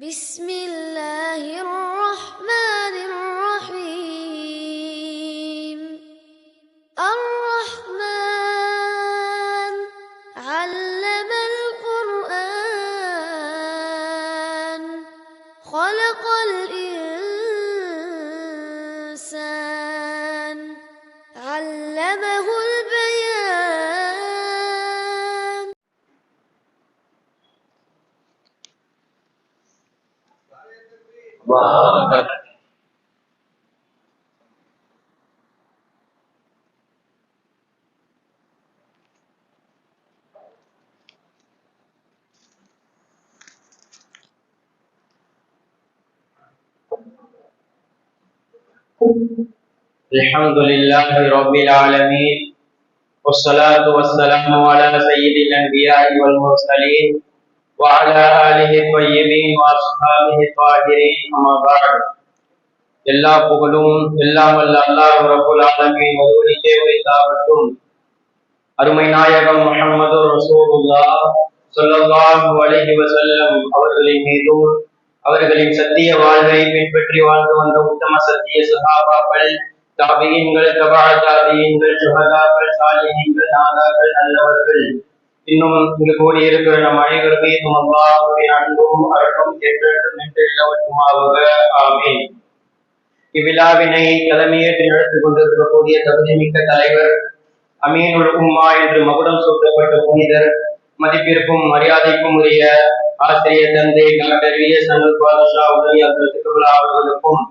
بسم الله الرحمن الحمد لله رب العالمين والصلاة والسلام على سيد الأنبياء والمرسلين وعلى آله الطيبين وأصحابه الطاهرين أما بعد எல்லா புகழும் எல்லாம் வல்ல அல்லாஹ் ரப்புல் ஆலமீன் ஒருவருக்கே உரித்தாகட்டும் அருமை நாயகம் முஹம்மது ரசூலுல்லாஹ் ஸல்லல்லாஹு அலைஹி வஸல்லம் அவர்களின் மீதும் அவர்களின் சத்திய வாழ்வை பின்பற்றி வாழ்ந்து வந்த உத்தம சத்திய சஹாபாக்கள் தாபியீன்கள் தபா நாதாக்கள் நல்லவர்கள். இன்னும் இங்கு கூடியிருக்கிற நம் அனைவர் மீதும் அல்லாஹுவின் அன்பும் அருளும் என்றென்றும் நின்று இல்லவற்றுமாவுக ஆமீன். இவ்விழாவினை தலைமையேற்று நடத்தி கொண்டிருக்கக்கூடிய தகுதிமிக்க தலைவர் அமீனுல் உம்மா என்று மகுடம் சூட்டப்பட்ட புனிதர் மதிப்பிற்கும் மரியாதைக்கும் உரிய ஆசிரியர் தந்தை doctor V S Anul Badusha உதவி அவர்களுக்கும்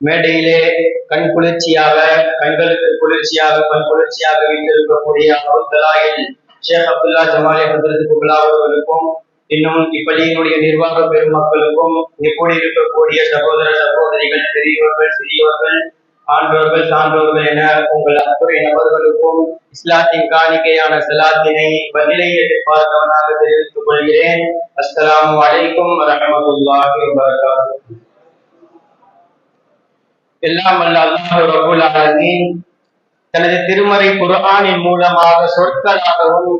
மேடையிலே கண் குளிர்ச்சியாக கண்களுக்கு குளிர்ச்சியாக கண் குளிர்ச்சியாக வீட்டிருக்கக்கூடிய அபுத்தலாயில் ஷேக் அப்துல்லா ஜமாலி ஹசரத் குப்லா அவர்களுக்கும் இன்னும் இப்பள்ளியினுடைய நிர்வாக பெருமக்களுக்கும் எப்படி இருக்கக்கூடிய சகோதர சகோதரிகள் பெரியவர்கள் சிறியவர்கள் ஆண்டோர்கள் சான்றோர்கள் என உங்கள் அத்துறை நபர்களுக்கும் இஸ்லாத்தின் காணிக்கையான சலாத்தினை பதிலை எதிர்பார்த்தவனாக தெரிவித்துக் கொள்கிறேன். அஸ்லாம் வலைக்கும் வரஹமத்துல்லாஹி வபரகாத்துஹு எல்லாம் வல்ல அல்லாஹ் ரபுல் ஆலமீன் தனது திருமறை குர்ஆனின் மூலமாக சொற்களாகவும்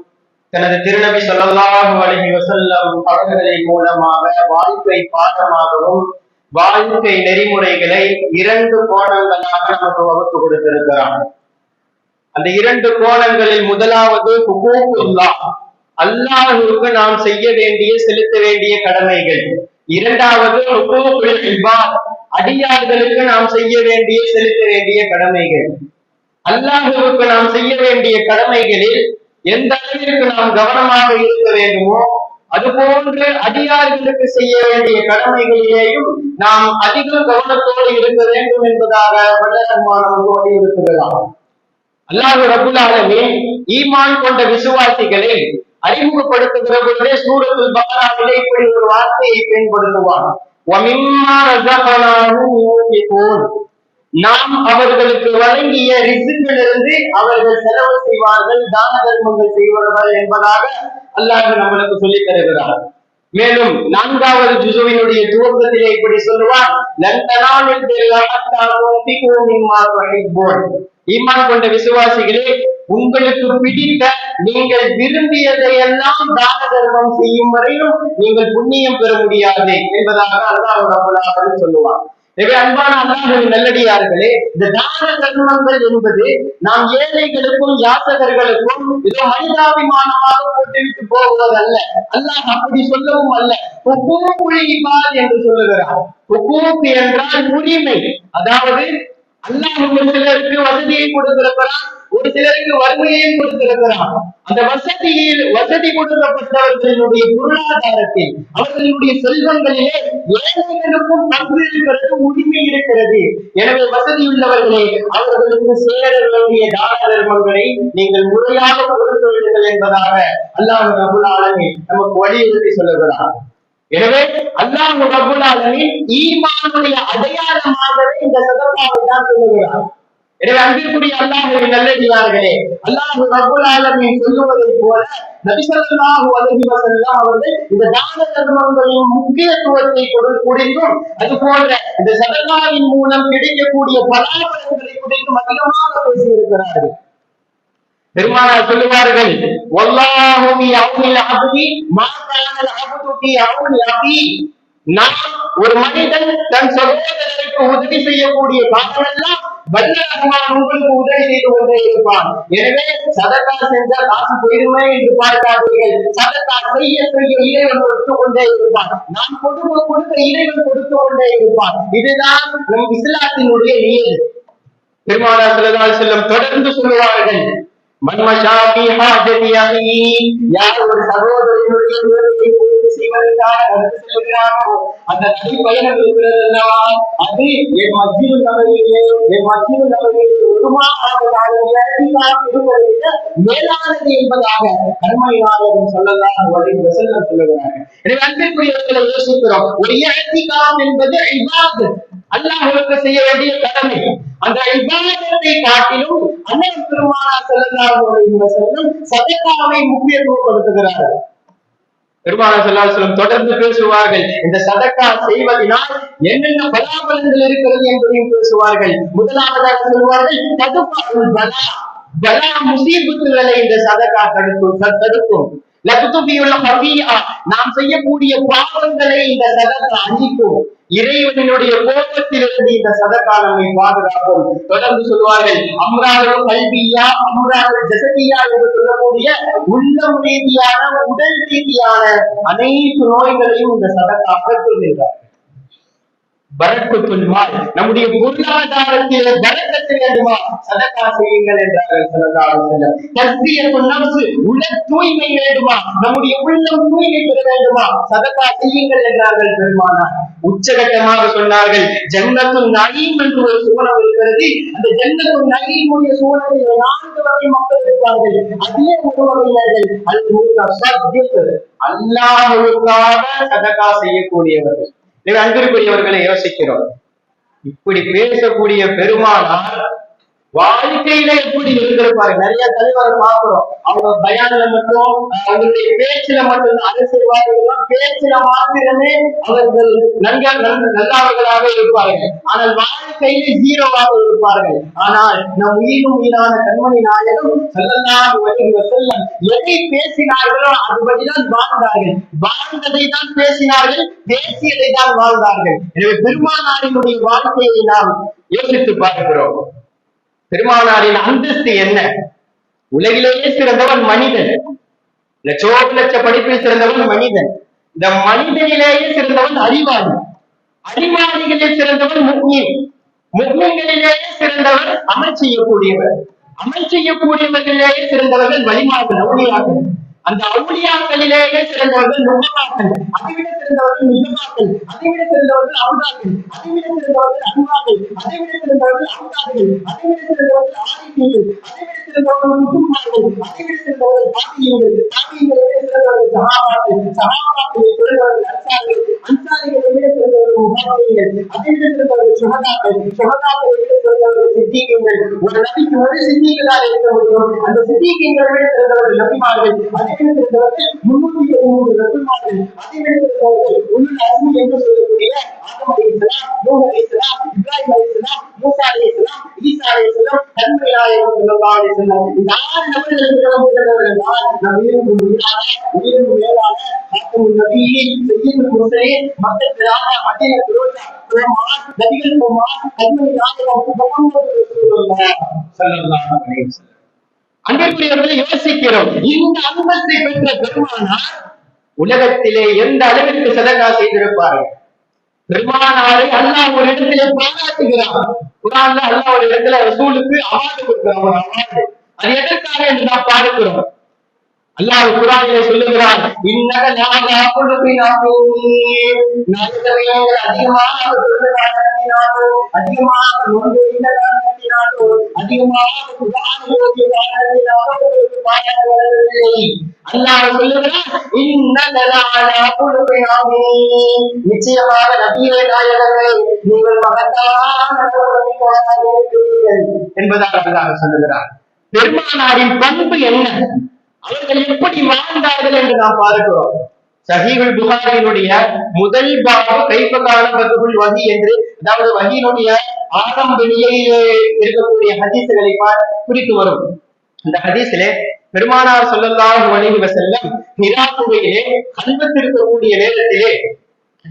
தனது திருநபி ஸல்லல்லாஹு அலைஹி வசல்லம் அவர்களின் மூலமாக வாழ்க்கை பாடமாகவும் வாழ்க்கை நெறிமுறைகளை இரண்டு கோணங்களாக நமக்கு வகுத்து கொடுத்திருக்கிறான் அந்த இரண்டு கோணங்களில் முதலாவது ஹுகூக்குல்லா அல்லாஹுக்கு நாம் செய்ய வேண்டிய செலுத்த வேண்டிய கடமைகள். இரண்டாவது அடியார்களுக்கு நாம் செய்ய வேண்டிய செலுத்த வேண்டிய கடமைகள். அல்லாஹுவுக்கு நாம் செய்ய வேண்டிய கடமைகளில் எந்த அளவிற்கு நாம் கவனமாக இருக்க வேண்டுமோ அது அதுபோன்று அடியார்களுக்கு செய்ய வேண்டிய கடமைகளிலேயும் நாம் அதிக கவனத்தோடு இருக்க வேண்டும் என்பதாக வல்லரமான வலியுறுத்துகிறார் அல்லாஹு ரபுல் ஆலமே ஈமான் கொண்ட விசுவாசிகளை அறிமுகப்படுத்துகிற பொழுதே சூரத்தில் பக்ராவிலே இப்படி ஒரு வார்த்தையை பயன்படுத்துவார் நாம் அவர்களுக்கு வழங்கிய ரிசுக்கிலிருந்து அவர்கள் செலவு செய்வார்கள் தான தர்மங்கள் செய்வார்கள் என்பதாக அல்லாஹ் நம்மளுக்கு சொல்லித் தருகிறார். மேலும் நான்காவது ஜுசுவினுடைய துவக்கத்திலே இப்படி சொல்லுவார் லந்தனானில் ஈமான் கொண்ட விசுவாசிகளே உங்களுக்கு பிடித்த நீங்கள் விரும்பியதை எல்லாம் தான தர்மம் செய்யும் வரையும் நீங்கள் புண்ணியம் பெற முடியாது என்பதாக அல்லாஹ் ரப்பல் சொல்லுவார். மிக அன்பான அல்லாஹின் நல்லடியார்களே இந்த தான தர்மங்கள் என்பது நாம் ஏழைகளுக்கும் யாசகர்களுக்கும் இதோ மனிதாபிமானமாக போட்டுவிட்டு போவதல்ல அல்லாஹ் அப்படி சொல்லவும் அல்ல. ஹுகூக்குல் என்று சொல்லுகிறார். ஹுகூக் என்றால் உரிமை. அதாவது அல்லாஹ் ஒரு சிலருக்கு வசதியை கொடுத்திருக்கிறார். ஒரு சிலருக்கு வறுமையையும் கொடுத்திருக்கிறான் அந்த வசதியில் வசதி கொடுக்கப்பட்டவர்களுடைய பொருளாதாரத்தில் அவர்களுடைய செல்வங்களிலே ஏழைகளுக்கும் பங்கு இருக்கிறது உரிமை இருக்கிறது. எனவே வசதி உள்ளவர்களே அவர்களுக்கு சேர வேண்டிய தான தர்மங்களை நீங்கள் முறையாக கொடுத்து விடுங்கள் என்பதாக அல்லாஹ் ரபுல் ஆலமீன் நமக்கு வலியுறுத்தி சொல்லுகிறார். எனவே அல்லாஹ் ரபுல் ஆலமீன் ஈமானுடைய அடையாளமாகவே இந்த சதப்பாவை தான் சொல்லுகிறார். எனவே அன்பிற்குரிய அல்லாஹுவின் நல்லடியார்களே அல்லாஹ் ரபுல் ஆலமீன் சொல்லுவதை போல நபிசல்லாஹு அலைஹி வஸல்லம் அவர்கள் இந்த தான தர்மங்களின் முக்கியத்துவத்தை கொடு- குறித்தும் அது போன்ற இந்த சதகாவின் மூலம் கிடைக்கக்கூடிய பலாபலன்களை குறித்தும் அதிகமாக பேசியிருக்கிறார்கள். பெருமானார் சொல்லுவார்கள் வல்லாஹு அவுனில் அப்தி மா கானல் அப்து ஃபி அவுனி அபி. ஒரு மனிதன் தன் சகோதரருக்கு உதவி செய்யக்கூடிய காலமெல்லாம் ரஹ்மான் உங்களுக்கு உதவி செய்து கொண்டே இருப்பான் எனவே சதக்கா செஞ்சா காசு போயிடுமே என்று பார்க்காதீர்கள். சதக்கா செய்ய செய்ய இறைவன் கொடுத்து கொண்டே இருப்பான். நாம் கொடுக்க கொடுக்க இறைவன் கொடுத்து கொண்டே இருப்பான். இதுதான் நம் இஸ்லாத்தினுடைய நியது. பெருமானார் ஸல்லல்லாஹு செல்லும் தொடர்ந்து சொல்லுவார்கள் மன்மஷாபி ஹாஜதி யார் ஒரு சகோதரனுடைய செய்வதற்காக நடந்து செல்கிறாரோ அந்த நடைப்பயணம் இருக்கிறது அல்லவா அது என் மத்திய நபரிலே என் மத்திய நபரிலே ஒரு மேலானது என்பதாக கர்மை சொல்லலாம் செல்லம் எனவே அன்பிற்குரியவர்களை யோசிக்கிறோம் ஒரு இயற்கைக்காம் என்பது இபாதத் அல்லாஹ்வுக்கு செய்ய வேண்டிய கடமை. அந்த விவாதத்தை காட்டிலும் அண்ணன் பெருமானார் ஸல்லல்லாஹு செல்லும் வஸல்லம் முக்கியத்துவப்படுத்துகிறார்கள் பெருமாள் செல்லாசலம் தொடர்ந்து பேசுவார்கள். இந்த சதக்கா செய்வதனால் என்னென்ன பலாபலங்கள் இருக்கிறது என்பதையும் பேசுவார்கள். முதலாவதாக சொல்வார்கள் தடுப்பா பலா. பலா முசீபத்துகளை இந்த சதக்கா தடுக்கும் தடுக்கும். நாம் செய்யக்கூடிய பாவங்களை இந்த சதக்கா அழிக்கும். இறைவனுடைய கோபத்திலிருந்து இந்த சதக்கா நம்மை பாதுகாக்கும். தொடர்ந்து சொல்வார்கள் அம்ராவில் கல்வியா அம்ராவில் ஜசதியா என்று சொல்லக்கூடிய உள்ளம் ரீதியான உடல் ரீதியான அனைத்து நோய்களையும் இந்த சதக்கா அகற்றுகின்றார் நம்முடைய பொருளாதாரத்தில் பரக்கத்து வேண்டுமா? சதக்கா செய்யுங்கள் என்றார்கள் ஸல்லல்லாஹு உள்ள தூய்மை வேண்டுமா? நம்முடைய உள்ளம் தூய்மை பெற வேண்டுமா? சதக்கா செய்யுங்கள் என்றார்கள் பெருமானார். உச்சகட்டமாக சொன்னார்கள் ஜன்னத்தும் நயீம் என்று ஒரு சுவனம் இருக்கிறது. அந்த ஜன்னத்தும் நயீமுடைய சுவனத்தில் நான்கு வகை மக்கள் இருப்பார்கள் அதே ஒரு வகையினர்கள் அது முழுக்க அல்லாஹ்வுக்காக சதக்கா செய்யக்கூடியவர்கள். எனவே அன்பிற்குரியவர்களை யோசிக்கிறோம் இப்படி பேசக்கூடிய பெருமானார் வாழ்க்கையில எப்படி இருந்திருப்பாரு நிறைய தலைவரை பார்க்கிறோம். அவங்க பயானில மட்டும் அவங்களுடைய பேச்சுல மட்டும் அரசியல்வாதிகள் பேச்சுல மாத்திரமே அவர்கள் நன்க நன்கு நல்லவர்களாக இருப்பார்கள். ஆனால் வாழ்க்கையில ஜீரோவாக இருப்பார்கள். ஆனால் நம் உயிரும் உயிரான கண்மணி நாயகம் செல்லலாம் அலைஹி வஸல்லம் எதை பேசினார்களோ அதுபடிதான் வாழ்ந்தார்கள். வாழ்ந்ததை தான் பேசினார்கள் பேசியதை தான் வாழ்ந்தார்கள். எனவே பெருமானாரினுடைய வாழ்க்கையை நாம் யோசித்து பார்க்கிறோம். பெருமானாரின் அந்தஸ்து என்ன? உலகிலேயே சிறந்தவன் மனிதன். லட்சோப லட்ச படிப்பில் சிறந்தவன் மனிதன். இந்த மனிதனிலேயே சிறந்தவன் அறிவாளி. அறிவாளிகளில் சிறந்தவன் முக்மீன் முக்மீன்களிலேயே சிறந்தவர் அமல் செய்யக்கூடியவர். அமல் செய்யக்கூடியவர்களிலேயே சிறந்தவர்கள் வழிமாறு நவுனியாகும் அந்த அவுளியாக்களிலேயே சிறந்தவர்கள் நுகமாக்கள் அதைவிட சிறந்தவர்கள் நிஜமாக்கள் அதைவிட சிறந்தவர்கள் அவுதாக்கள் அதைவிட சிறந்தவர்கள் அன்பாக்கள் அதைவிட சிறந்தவர்கள் அவுதாக்கள் அதைவிட சிறந்தவர்கள் ஆதித்தீர்கள் அதைவிட சிறந்தவர்கள் முத்துமார்கள் அதைவிட சிறந்தவர்கள் தாபியங்கள் தாபியங்களை விட சிறந்தவர்கள் சகாபாக்கள் சகாபாக்களை சிறந்தவர்கள் அன்சாரிகள் அன்சாரிகளை விட சிறந்தவர்கள் முகாமியங்கள் அதை விட சிறந்தவர்கள் சுகதாக்கள் சுகதாக்களை விட சிறந்தவர்கள் சித்தீகங்கள் ஒரு நபிக்கு ஒரு சித்தீகளாக இருக்க முடியும் அந்த சித்தீகங்களை விட சிறந்தவர்கள் நபிமார்கள் அதை விட முன்னூத்தி பதிமூன்று அருமை என்று சொல்லக்கூடிய ஆதம் அலைஹிஸ்ஸலாம் நூஹ் அலைஹிஸ்ஸலாம் இப்ராஹிம் அலைஹிஸ்ஸலாம் மூசா அலைஹிஸ்ஸலாம் ஈசா அலைஹிஸ்ஸலாம் கண்மை நாயகம் ஸல்லல்லாஹு இந்த ஆறு தான் நம் உயிரான உயிருக்கு மேலான ஹாத்தமுன் நபியின் சையீதுல் முர்சலீன் மக்களுக்காக மதீனா ரோஜா குமார் நபிகள் குமார் கண்மை நாயகம் அன்பிற்குரியவர்களை யோசிக்கிறோம். இந்த அந்தஸ்தை பெற்ற பெருமானார் உலகத்திலே எந்த அளவிற்கு சதகா செய்திருப்பார்கள்? பெருமானாரை அல்லாஹ் ஒரு இடத்திலே பாராட்டுகிறார் குரான்ல அல்லாஹ் ஒரு இடத்துல ரசூலுக்கு அவார்டு கொடுக்கிறார் ஒரு அவார்டு. அது எதற்காக என்று நாம் பார்க்கிறோம்? அல்லாஹ் குரானிலே சொல்லுகிறார் இன்னக நாகா குழுப்பின் அதிகமாக அதிகமாக அதிகமாக அல்லாஹ் சொல்லுகிறார் இன்னக நிச்சயமாக நாயகமே நீங்கள் மகத்தான என்பதாக சொல்லுகிறார். பெருமானாரின் பண்பு என்ன? அவர்கள் எப்படி வாழ்ந்தார்கள் என்று நாம் பார்க்கிறோம். சஹீஹுல் புகாரியினுடைய முதல் பாகம் கைப்பகால பதுகுல் வகி என்று அதாவது வகியினுடைய ஆரம்ப நிலையிலே இருக்கக்கூடிய ஹதீசுகளை பா- குறித்து வரும். அந்த ஹதீஸிலே பெருமானார் சொல்லலாம் வணிக செல்லம் ஹிரா கல்வத்திருக்கக்கூடிய நேரத்திலே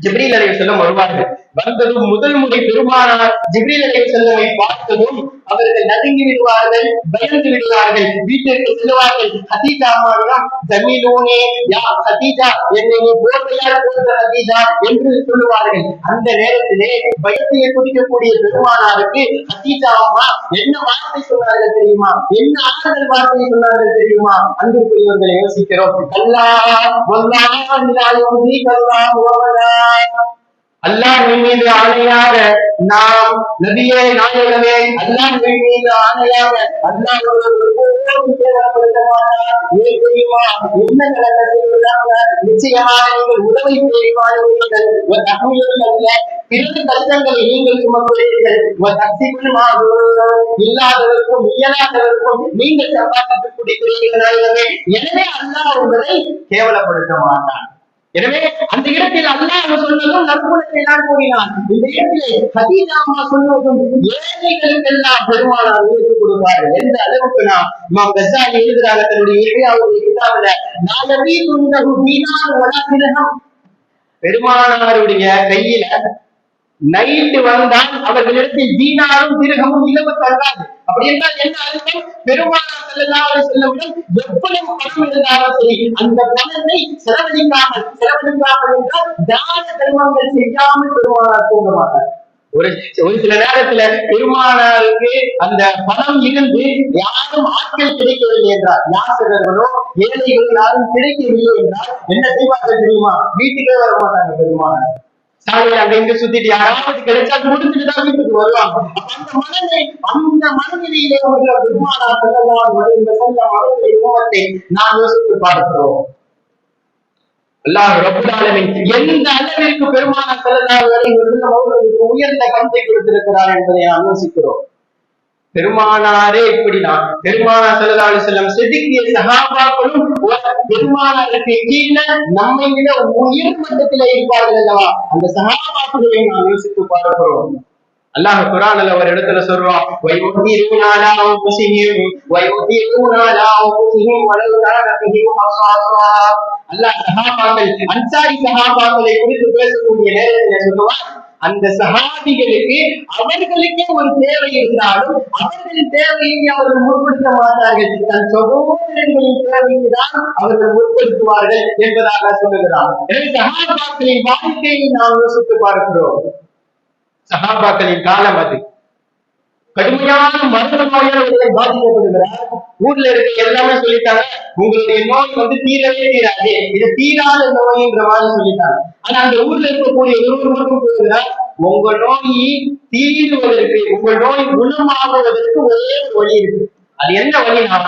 ஜிப்ரீல் அலைஹி செல்லம் வருவார்கள். வந்ததும் முதல் முறை பெருமானார் ஜிப்ரீல் அலைஹி செல்லவை பார்த்ததும் அவர்கள் நடுங்கி விடுவார்கள் பயந்து விடுவார்கள் வீட்டிற்கு செல்வார்கள் ஹதீஜா அம்மாவிடம் ஜமீலூனே யா ஹதீஜா என்னை நீ போர்வையால் போன்ற ஹதீஜா என்று சொல்லுவார்கள். அந்த நேரத்திலே பயத்திலே குடிக்கக்கூடிய பெருமானாருக்கு ஹதீஜா அம்மா என்ன வார்த்தை சொன்னார்கள் தெரியுமா? என்ன ஆறுதல் வார்த்தை சொன்னார்கள் தெரியுமா? அன்புக்குரியவர்களை யோசிக்கிறோம். அல்லா வல்லாஹ் லா யுஸீக அல்லாஹு அபதா அல்லாஹ்வின் மீது ஆணையாக நாம் நபியே நாயகமே அல்லாஹ்வின் மீது ஆணையாக அல்லாஹ் ஒருவரும் தேவைப்படுத்த மாட்டார் ஏன் தெரியுமா? என்ன கலக்க செய்வதாக நிச்சயமாக நீங்கள் உதவி செய்வார்கள் ஒரு தகவல்கள் அல்ல பிறகு கஷ்டங்களை நீங்கள் சுமக்கிறீர்கள் ஒரு சக்திகளுமாக இல்லாதவருக்கும் இயலாதவருக்கும் நீங்கள் சம்பாதித்து குடிக்கிறீர்கள் நாயகமே. எனவே அல்லாஹ் உங்களை கேவலப்படுத்த மாட்டான். எனவே அந்த இடத்தில் அல்லாஹ் சொன்னதும் நற்குணத்தை தான் கூறினான். இந்த இடத்திலே ஹதீஜா அம்மா சொன்னதும் ஏழைகளுக்கெல்லாம் பெருமானார் உயர்த்தி கொடுப்பார்கள். எந்த அளவுக்கு நாம் இமாம் கசாலி எழுதுறாங்க தன்னுடைய ஏழையாவுடைய கிதாபில நான் நாயவி துண்டகு தீனார் வளர்த்திரகம் பெருமானாருடைய கையில நைட்டு வந்தால் அவர்களிடத்தில் தீனாரும் திருகமும் இலவு தராது அப்படி என்றால் என்ன அர்த்தம்? பெருமானார் ஸல்லல்லாஹு அலைஹி எவ்வளவு பணம் இருந்தாலும் சரி அந்த பணத்தை செலவழிக்காமல் செலவழிக்காமல் என்றால் தான தர்மங்கள் செய்யாமல் பெருமானார் தூங்க மாட்டார். ஒரு ஒரு சில நேரத்துல பெருமானாருக்கு அந்த பணம் இருந்து யாரும் ஆட்கள் கிடைக்கவில்லை என்றால் யாசகர்களோ ஏழைகளோ யாரும் கிடைக்கவில்லை என்றால் என்ன செய்வார்கள் தெரியுமா? வீட்டுக்கே வர மாட்டாங்க பெருமானார். சாலையில அங்க இங்க சுத்திட்டு யாராவது கிடைச்சா கொடுத்துட்டு தான் வீட்டுக்கு வருவாங்க. அப்ப அந்த மனதை அந்த மனநிலையிலே உள்ள பெருமானா இந்த செல்ல அவருடைய உருவத்தை நாம் யோசித்து பார்க்கிறோம். அல்லாஹ் ரப்பல் ஆலமீன் எந்த அளவிற்கு பெருமானா அவர்களுக்கு உயர்ந்த கருத்தை கொடுத்திருக்கிறார் என்பதை நாம் யோசிக்கிறோம். பெருமானாரே இப்படிதான் பெருமானா ஸல்லல்லாஹு செல்லம் செதுக்கிய சகாபாக்களும் பெருமானாருக்கு கீழே நம்மை விட உயர் மட்டத்தில இருப்பார்கள் அல்லவா? அந்த சஹாபாக்களை நாம் யோசித்து பார்க்கிறோம். அல்லாஹ் குரான்ல ஒரு இடத்துல சொல்றோம் அல்லாஹ் சஹாபாக்கள் அன்சாரி சஹாபாக்களை குறித்து பேசக்கூடிய நேரத்தில் சொல்லுவான் அந்த சகாதிகளுக்கு அவர்களுக்கே ஒரு தேவை இருந்தாலும் அவர்களின் தேவையை அவர்கள் முற்படுத்த மாட்டார்கள். தன் சகோதரர்களின் தேவைக்கு தான் அவர்கள் முற்படுத்துவார்கள் என்பதாக சொல்லுகிறார். எனவே சகாபாக்களின் வாழ்க்கையை நாம் யோசித்து பார்க்கிறோம். சகாபாக்களின் காலம் அது. கடுமையான மருத்துவ நோயாளர்கள் பாதிக்கப்படுகிறார். ஊர்ல இருக்க எல்லாமே சொல்லிட்டாங்க. உங்களுடைய நோய் வந்து தீரவே தீராது. இது தீராத நோய்ன்ற மாதிரி சொல்லிட்டாங்க. ஆனா அந்த ஊர்ல இருக்கக்கூடிய ஒருவர் மட்டும் சொல்லுகிறார் உங்க நோய் தீருவதற்கு உங்க நோய் குணமாகுவதற்கு ஒரே வழி இருக்கு. அது என்ன வழினா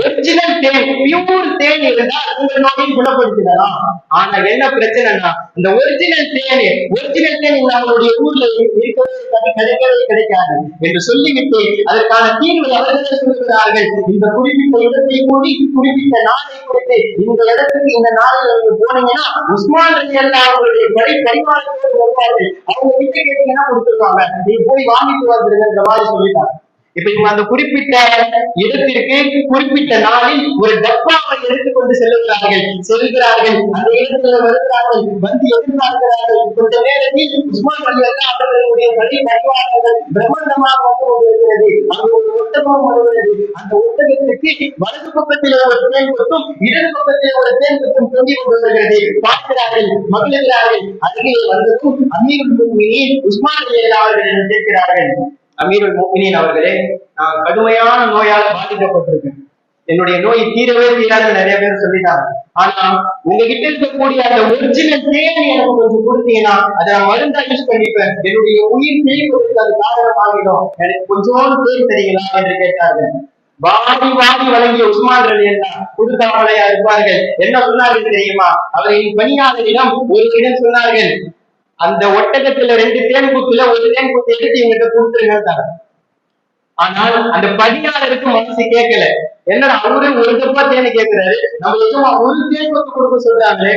ஒரிஜினல் தேன் பியூர் தேன் இருந்தால் உங்க நோயை குணப்படுத்திடலாம். ஆனா என்ன பிரச்சனைனா இந்த ஒரிஜினல் தேன் ஒரிஜினல் தேன் நம்மளுடைய ஊர்ல இருக்கவே கிடைக்கவே கிடைக்காது என்று சொல்லிவிட்டு அதற்கான தீர்வு அவர்களே சொல்லுகிறார்கள். இந்த குறிப்பிட்ட இடத்தை கூடி குறிப்பிட்ட நாளை குறித்து இந்த இடத்துக்கு இந்த நாளில் நீங்க போனீங்கன்னா உஸ்மான் ரவி அல்லா அவர்களுடைய படை பரிமாறத்தோடு வருவார்கள். அவங்க கிட்ட கேட்டீங்கன்னா கொடுத்துருவாங்க. நீ போய் வாங்கிட்டு வந்துருங்கிற மாதிரி சொல்லிட்டாங்க. இப்ப இவங்க அந்த குறிப்பிட்ட இடத்திற்கு குறிப்பிட்ட நாளில் ஒரு டப்பாவை எடுத்துக்கொண்டு செல்லுகிறார்கள். செல்கிறார்கள். அந்த இடத்துல வருகிறார்கள். வந்து எதிர்பார்க்கிறார்கள். கொஞ்ச நேரத்தில் உஸ்மான் அலி அல்லா அவர்களுடைய வழி பரிவாரங்கள் பிரம்மாண்டமாக வந்து கொண்டிருக்கிறது. அங்கு ஒரு ஒட்டகம் வருகிறது அந்த ஒட்டகத்துக்கு வலது பக்கத்தில் ஒரு தேன் கொத்தும் இடது பக்கத்தில் ஒரு தேன் கொத்தும் தொங்கி கொண்டு வருகிறது. பார்க்கிறார்கள். மகிழ்கிறார்கள். அருகே வந்ததும் அமீர் உஸ்மான் அலி அல்லா அவர்களிடம் கேட்கிறார்கள். அமீருல் முக்மினீன் அவர்களே நான் கடுமையான நோயால பாதிக்கப்பட்டிருக்கேன். என்னுடைய நோய் தீரவே தீராது நிறைய பேர் சொல்லிட்டாங்க. ஆனா உங்ககிட்ட இருக்கக்கூடிய அந்த ஒரிஜினல் தேவை எனக்கு கொஞ்சம் கொடுத்தீங்கன்னா அதை நான் மருந்தா யூஸ் பண்ணிப்பேன். என்னுடைய உயிர் பிழைப்பதற்கு அது காரணமாகிடும். எனக்கு கொஞ்சோண்டு தேன் தரீங்களா என்று கேட்டார்கள். வாடி வாடி வழங்கிய உஸ்மான் அலி எல்லாம் கொடுக்காமலையா இருப்பார்கள். என்ன சொன்னார்கள் தெரியுமா? அவரின் பணியாளரிடம் ஒரு இடம் சொன்னார்கள் அந்த ஒட்டகத்துல ரெண்டு தேன் குத்துல ஒரு தேன் குத்து எடுத்து இவங்கிட்ட கொடுத்துருங்க ஆனால் அந்த பணியாளருக்கு மனசு கேட்கல. என்னடா அவரு ஒரு தப்பா தேனை கேட்கிறாரு. நம்ம எதுவும் ஒரு தேன் குத்து கொடுக்க சொல்றாங்களே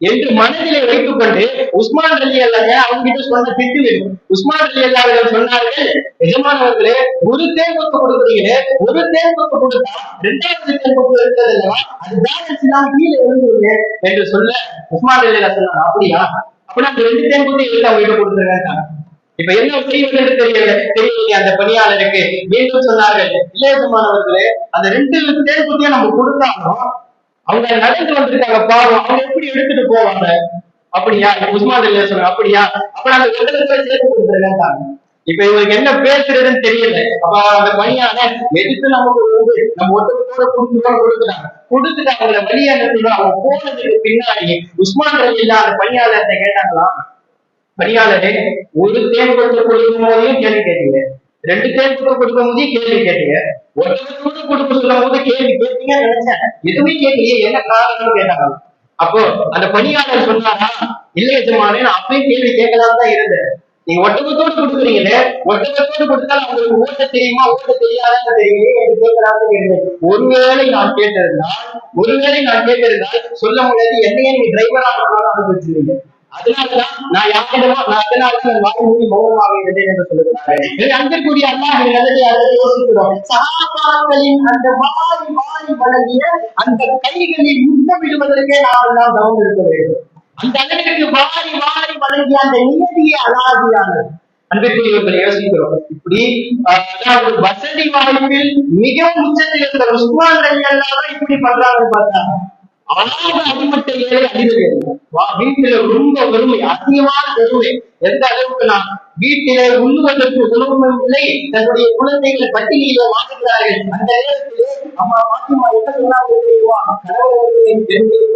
என்று மனதிலே வைத்துக் கொண்டு உஸ்மான் அலி அல்லாங்க அவங்க கிட்ட சொன்ன திட்டு வேணும் உஸ்மான் அலி அல்லாவிடம் சொன்னார்கள் எஜமானவர்களே ஒரு தேன் கொத்து கொடுக்குறீங்களே ஒரு தேன் கொத்து கொடுத்தா ரெண்டாவது தேன் கொத்து இருக்கிறது அல்லவா அது பேலன்ஸ் இல்லாம கீழே விழுந்துருங்க என்று சொல்ல உஸ்மான் அலி அல்லா சொன்னாங்க. அப்படியா? அப்படின்னா அந்த ரெண்டு டைம் குட்டி எடுத்து அவங்க கிட்ட இப்ப என்ன செய்வதற்கு தெரியல. தெரியலையே அந்த பணியாளருக்கு. மீண்டும் சொன்னார்கள் இளையசமானவர்களே அந்த ரெண்டு பேர் குட்டியை நம்ம கொடுத்தாலும் அவங்க நடந்து வந்திருக்காங்க. பாவம். அவங்க எப்படி எடுத்துட்டு போவாங்க? அப்படியா? உஸ்மான் இல்லையா சொல்றாங்க அப்படியா? அப்ப நாங்க வெள்ளத்துல சேர்த்து கொடுத்துருக்காங்க இப்ப இவருக்கு என்ன பேசுறதுன்னு தெரியல. அப்ப அந்த பணியாளர் எதுக்கு நமக்கு வந்து நம்ம ஒருத்தரோட கொடுத்துருவோம் கொடுக்குறாங்க. கொடுத்துட்டாங்க அவங்கள வழி அனுப்பிடும் அவங்க போனதுக்கு பின்னாடி உஸ்மான் ரலி அந்த பணியாளர்கிட்ட கேட்டாங்களாம் பணியாளரே ஒரு தேன் கொடுத்து கொடுக்கும் போதையும் கேள்வி கேட்டீங்க. ரெண்டு தேன் கொடுத்து கொடுக்கும் போதையும் கேள்வி கேட்டீங்க. ஒருத்தருக்கு கொடுக்க சொல்லும் போது கேள்வி கேட்டீங்கன்னு நினைச்சேன். எதுவுமே கேட்கலையே என்ன காரணம்னு கேட்டாங்க. அப்போ அந்த பணியாளர் சொன்னாரா? இல்ல நான் அப்பயும் கேள்வி கேட்கலாம் தான் இருந்தேன். நீங்க ஒட்டகத்தோடு கொடுக்குறீங்களே ஒட்டகத்தோடு கொடுத்தால் அவங்களுக்கு ஓட்ட தெரியுமா? ஓட்ட தெரியாதான்னு தெரியலையே. என்று கேட்கலாம்னு ஒருவேளை நான் கேட்டிருந்தால் ஒருவேளை நான் கேட்டிருந்தால் சொல்ல முடியாது. என்னையே நீங்க டிரைவரா அனுப்பிச்சிருந்தீங்க அதனாலதான் நான் யாரிடமோ நான் அதனால வாய் மூடி மௌனமாக இருந்தேன் என்று சொல்லுகிறார்கள். அன்பிற்குரிய அல்லாஹ் நல்லதை அதை யோசிக்கிறோம். சகாபாக்களின் அந்த மாறி மாறி வழங்கிய அந்த கைகளில் முத்தமிடுவதற்கே நாம் எல்லாம் கவனம் இருக்க வேண்டும். அந்த அளவிற்கு மாறி மாறி வழங்கிய அந்த நியதியே அலாதியானது அன்பிற்குரியவர்களை யோசிக்கிறோம். இப்படி அதாவது வசதி வாய்ப்பில் மிகவும் உச்சத்தில் இருந்த உஸ்மான் ரவி இப்படி பண்றாங்கன்னு பார்த்தாங்க ஆக அடிமட்ட ஏழை அடிதல் வீட்டில ரொம்ப வறுமை அதிகமான வறுமை. எந்த அளவுக்கு நான் வீட்டிலே உண்ணுவதற்கு உணவும் இல்லை தன்னுடைய குழந்தைகள் பட்டினியில வாழ்கிறார்கள் அந்த நேரத்திலே அம்மா பாத்திமா என்ன சொன்னாங்க தெரியுமா?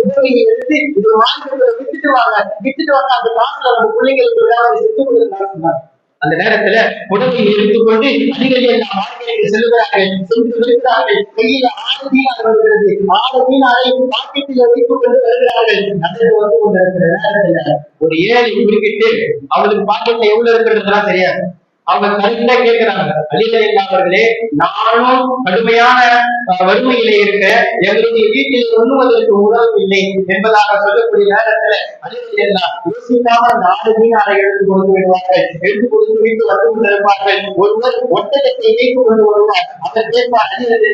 உதவியை எடுத்து இது வாழ்க்கையை விட்டுட்டு வாங்க விட்டுட்டு வாங்க அந்த காசுல நம்ம பிள்ளைங்களுக்கு ஏதாவது செத்து கொடுங்க சொன்னாங்க. அந்த நேரத்துல உடம்பை எடுத்துக்கொண்டு அதிகளி நாம் வாழ்க்கைக்கு செல்லுகிறார்கள். சென்று வருகிறார்கள் கையில் ஆறு தீனார் வருகிறது. ஆறு தீனாரை பாக்கெட்டில் வைத்துக் கொண்டு வருகிறார்கள். நடந்து வந்து கொண்டிருக்கிற நேரத்துல ஒரு ஏழை குறுக்கிட்டு அவளுக்கு பாக்கெட்ல எவ்வளவு இருக்கிறதுலாம் தெரியாது. அவங்க கரெக்டா கேட்கிறாங்க அலிகளை அவர்களே நானும் கடுமையான வறுமையிலே இருக்க எங்களுடைய வீட்டில் உண்ணுவதற்கு உணவு இல்லை என்பதாக சொல்லக்கூடிய நேரத்துல அலிகளை யோசிக்காம அந்த ஆறு மீனாரை எடுத்து கொடுத்து விடுவார்கள். எடுத்து கொடுத்து வீட்டு வந்து கொண்டிருப்பார்கள் ஒருவர் ஒட்டகத்தை இணைத்து கொண்டு வருவார். அவர் கேட்பார் அலிரல்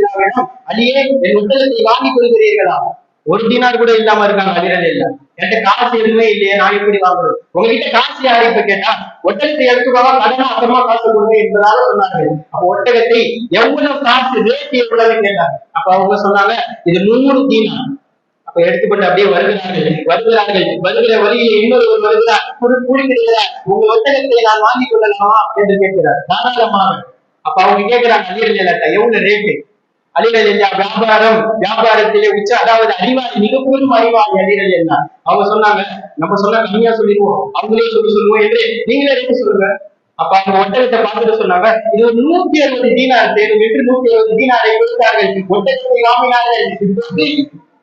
அலியே என் ஒட்டகத்தை வாங்கிக் கொள்கிறீர்களா? ஒரு தீனார் கூட இல்லாம இருக்காங்க அதிரல் இல்ல. என்கிட்ட காசு எதுவுமே இல்லையே நான் எப்படி வாங்குறது? உங்ககிட்ட காசு யாரு இப்ப கேட்டா ஒட்டகத்தை எடுத்துக்கோவா கடனை அப்புறமா காசு கொடுங்க என்பதாக சொன்னாங்க அப்ப ஒட்டகத்தை எவ்வளவு காசு ரேட் எவ்வளவு கேட்டாங்க. அப்ப அவங்க சொன்னாங்க இது நூறு தீனார் அப்ப எடுத்துக்கொண்டு அப்படியே வருகிறார்கள். வருகிறார்கள். வருகிற வழியில் இன்னொரு ஒரு வருகிறார் குடு- குடிக்கிறார் உங்க ஒட்டகத்தை நான் வாங்கி கொள்ளலாமா? என்று கேட்கிறார். தாராளமாக. அப்ப அவங்க கேட்கிறாங்க அலிரல் எவ்வளவு ரேட்டு அலிரல் என்ன? வியாபாரம். வியாபாரத்திலே உச்ச அதாவது அறிவாளி மிக பெரும் அறிவாளி அலிரல் என்ன? அவங்க சொன்னாங்க நம்ம சொன்னா கம்மியா சொல்லிடுவோம். அவங்களே சொல்லி சொல்லுவோம் என்று நீங்களே எப்படி சொல்லுங்க. அப்ப அவங்க ஒட்டகத்தை பார்த்துட்டு சொன்னாங்க இது ஒரு நூத்தி அறுபது தீனார் தேடும் என்று நூத்தி அறுபது தீனாரை கொடுத்தார்கள். ஒட்டகத்தை வாங்கினார்கள். இப்போது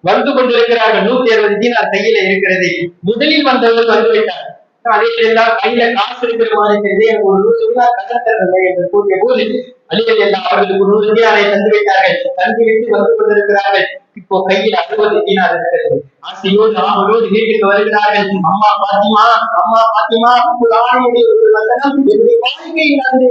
வந்து கொண்டிருக்கிறார்கள். நூத்தி அறுபது தீனார் கையில இருக்கிறது. முதலில் வந்தவர் வந்து விட்டார். அதே எல்லாம் கையில காசு இருக்கிற மாதிரி எனக்கு ஒரு நூறு ரூபாய் என்று கூறிய போது அலிகள் எல்லாம் அவர்களுக்கு நூறு தந்து விட்டார்கள் தந்து விட்டு வந்து கொண்டிருக்கிறார்கள். இப்போ கையில் அறுபது தீனார் இருக்கிறது. ஆசையோடு ஆவலோடு வீட்டுக்கு வருகிறார்கள். அம்மா பாத்திமா அம்மா பாத்திமா ஒரு ஆணையுடைய ஒரு வந்தனம் என்னுடைய வாழ்க்கையில் நடந்து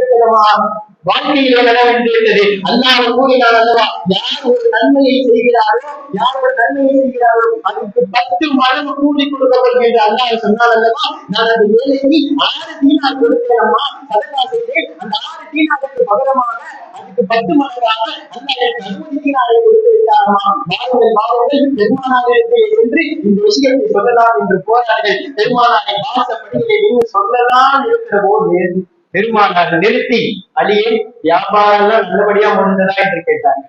வாழ்க்கையிலே நடந்திருக்கிறது அல்லாஹ் கூறினார் அல்லவா யார் ஒரு நன்மையை செய்கிறாரோ யார் ஒரு நன்மையை செய்கிறாரோ அதுக்கு பத்து மடங்கு கூலி கொடுக்கப்படுகின்ற அல்லாஹ் சொன்னார் அல்லவா நான் அந்த ஏழைக்கு ஆறு தீனார் கொடுக்கிறேம்மா சதகா செய்தேன் அந்த ஆறு தீனாருக்கு பகரமாக அதுக்கு பத்து மடங்காக அல்லாஹ் எனக்கு அறுபது தீனாரை கொடுத்து விட்டாரம்மா வாருங்கள் வாருங்கள் பெருமானாரிடத்தை என்று இந்த விஷயத்தை சொல்லலாம் என்று போராடுகள் பெருமானாரை வாசப்படியிலே நின்று சொல்லலாம் இருக்கிற போது பெருமானார் நிறுத்தி அலியே வியாபாரம் நல்லபடியா முடிந்ததா என்று கேட்டார்.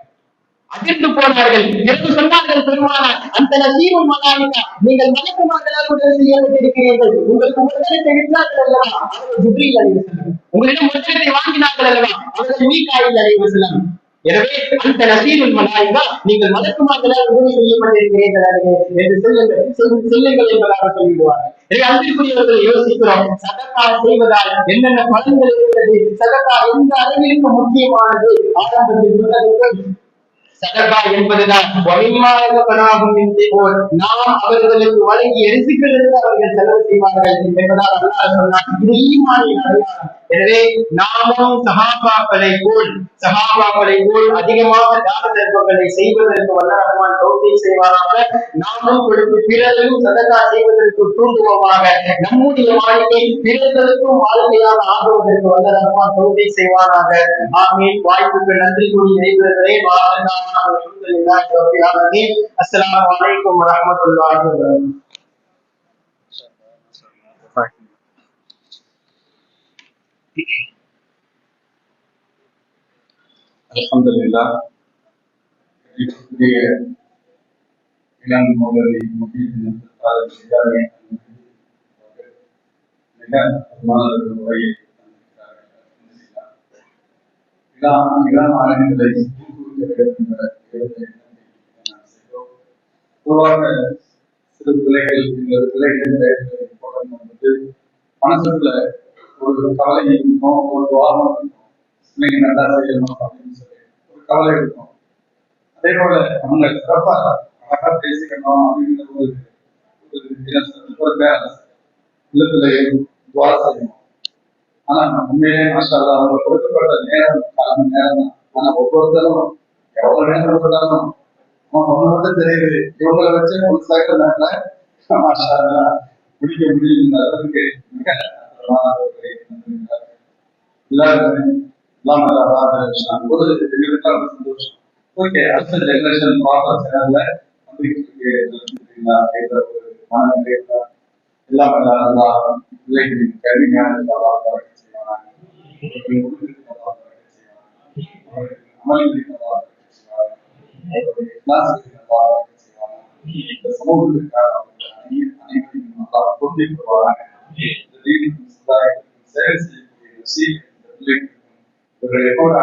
அதிர்ந்து போனார்கள். என்று சொன்னார்கள் பெருமானார் அந்த நசீமும் மலாயிகா நீங்கள் மலக்குமார்களால் உதவி செய்யப்பட்டிருக்கிறீர்கள் உங்களுக்கு முதலத்தை விட்டார்கள் அல்லவா? அவர்கள் ஜிப்ரீல் அலைவசலம் உங்களிடம் முதலத்தை வாங்கினார்கள் அல்லவா? அவர்கள் மீகாயில் அலைவசலம் எனவே அந்த நசீருள் மலாயிகா நீங்கள் மலக்குமார்களால் உதவி செய்யப்பட்டிருக்கிறீர்கள் என்று சொல்லுங்கள் சொல்லுங்கள் என்பதாக சொல்லிவிடுவார்கள். எனவே அன்பிற்குரியவர்கள் யோசிக்கிறோம் சதக்கா செய்வதால் என்னென்ன பலன்கள் இருக்கிறது? சதக்கா எந்த அளவிற்கு முக்கியமானது? ஆரம்பத்தில் சொன்னது சதகா என்பதுதான் என்று போல் நாம் அவர்களுக்கு வழங்கிய ரிசுக்களிலிருந்து அவர்கள் செலவு செய்வார்கள் என்பதால் அல்லாஹ் சொன்னார் இது ஈமானின் அடையாளம். எனவே நாமும் சகாபாக்களை போல் சகாபாக்களை போல் அதிகமாக தான தர்மங்களை செய்வதற்கு வல்ல ரஹ்மான் செய்வாராக. நாமும் கொடுத்து பிறரையும் சதகா செய்வதற்கு தூண்டுவோமாக. நம்முடைய வாழ்க்கை பிறர்களுக்கும் வாழ்க்கையாக ஆகுவதற்கு வல்ல ரஹ்மான் செய்வாராக. ஆமீன். வாய்ப்புக்கு நன்றி கூறி நடைபெறுகிறே அஸ்ஸலாமு அலைக்கும் வரஹ்மத்துல்லாஹி வபரகாத்துஹு அல்ஹம்துலில்லாஹ் இருக்கக்கூடிய இளம் மௌலவி முஃபீத் ஆதம் சிதாரி மிக அற்புதமான இளம் பொதுவாக சிறு பிள்ளைகள் பிள்ளைகள் மனசுக்குள்ள ஒரு கவலை இருக்கும் ஒரு வாரம் இருக்கும். பிள்ளைங்க நல்லா செய்யணும் அப்படின்னு சொல்லி ஒரு கவலை இருக்கும். அதே போல அவங்க சிறப்பா அழகா பேசிக்கணும் அப்படிங்கிற ஒரு ஒரு ஒரு பேலன்ஸ் உள்ளத்துல துவா செய்யணும். ஆனா உண்மையிலே மாஷா அல்லாஹ் அவங்க கொடுக்கப்பட்ட நேரம் கால நேரம் தான். ஆனா ஒவ்வொருத்தரும் எவ்வளவு நேரம் கொடுத்தாலும் அவங்க ஒண்ணு மட்டும் தெரியுது இவங்களை வச்சு ஒரு சைக்கிள் மாஷா மாஷால முடிக்க முடியும் அளவுக்கு மிக எல்லாருமே எல்லாம் ஒரு சந்தோஷம் ஓகே அடுத்த ஜெனரேஷன் பார்க்க சேனல்ல வந்துட்டு இருக்கு ஒரு எல்லாம் நல்லா பிள்ளைகளின் கல்வி ஞானத்தை அல்லாஹ் பறக்க செய்வானாக அவர்களின் உள்ளத்தில் need the leading society themselves if we receive the report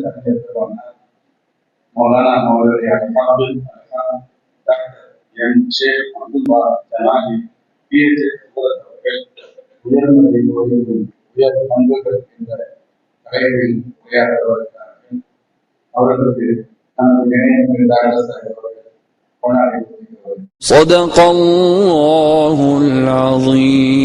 सब मौलाना صدق الله العظيم.